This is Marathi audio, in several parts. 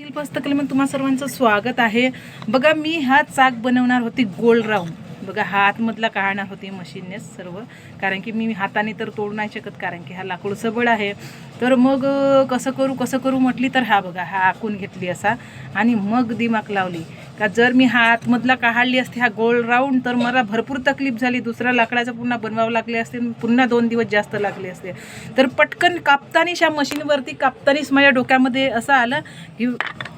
शिल्प हस्तकलेमध्ये तुम्हा सर्वांचं स्वागत आहे. बघा मी हा चाक बनवणार होती गोल राऊंड. बघा हा आतमधला काढणार होती मशीननेच सर्व. कारण की मी हाताने तर तोडू नाही शकत कारण की हा लाकूड सबळ आहे. तर मग कसं करू कसं करू म्हटली तर हा बघा हा आखून घेतली असा. आणि मग दिमाग लावली. का जर मी हा आतमधला काढली असते हा गोल राऊंड तर मला भरपूर तकलीफ झाली. दुसऱ्या लाकडाचं पुन्हा बनवावं लागले असते पुन्हा दोन दिवस जास्त लागले असते. तर पटकन कापतानीच ह्या मशीनवरती कापतानीच माझ्या डोक्यामध्ये असं आलं की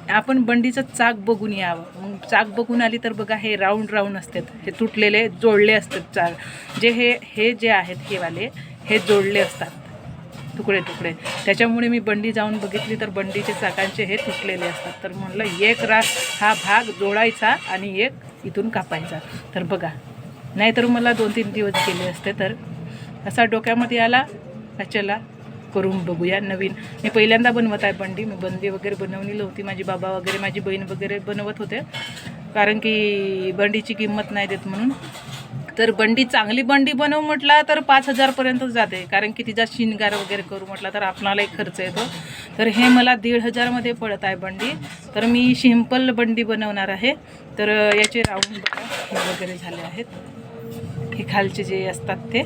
आपण बंडीचं चाक बघून यावं. मग चाक बघून आली तर बघा हे राऊंड राऊंड असतात. हे तुटलेले जोडले असतात चाक. जे हे हे जे आहेत हे वाले हे जोडले असतात. तुकडे तुकडे. त्याच्यामुळे मी बंडी जाऊन बघितली तर बंडीचे चाकांचे हे तुटलेले असतात. तर म्हणलं एक रास हा भाग जोडायचा आणि एक इथून कापायचा. तर बघा. नाहीतर मला दोन तीन दिवस गेले असते तर असा डोक्यामध्ये आला का चला? करून बघूया नवीन. मी पहिल्यांदा बनवत आहे बंडी. मी बंदी वगैरे बनवलेली होती. माझी बाबा वगैरे माझी बहीण वगैरे बनवत होते. कारण की बंडीची किंमत नाही देत म्हणून. तर बंडी चांगली बंडी बनव म्हटला तर पाच हजारपर्यंतच जाते. कारण की तिचा शिनगार वगैरे करू म्हटला तर आपणालाही खर्च येतो. तर हे मला दीड हजारमध्ये पडत आहे बंडी. तर मी सिंपल बंडी बनवणार आहे. तर याचे राऊंड बघा. वगैरे झाले आहेत. हे खालचे जे असतात ते.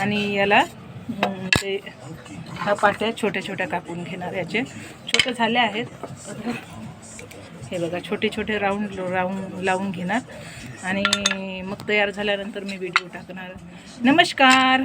आणि याला ते ह्या पाट्या छोट्या छोट्या कापून घेणार याचे. छोटे झाले आहेत. हे बघा छोटे छोटे राऊंड राऊंड लावून घेणार. आणि मग तयार झाल्यानंतर मी व्हिडिओ टाकणार. नमस्कार!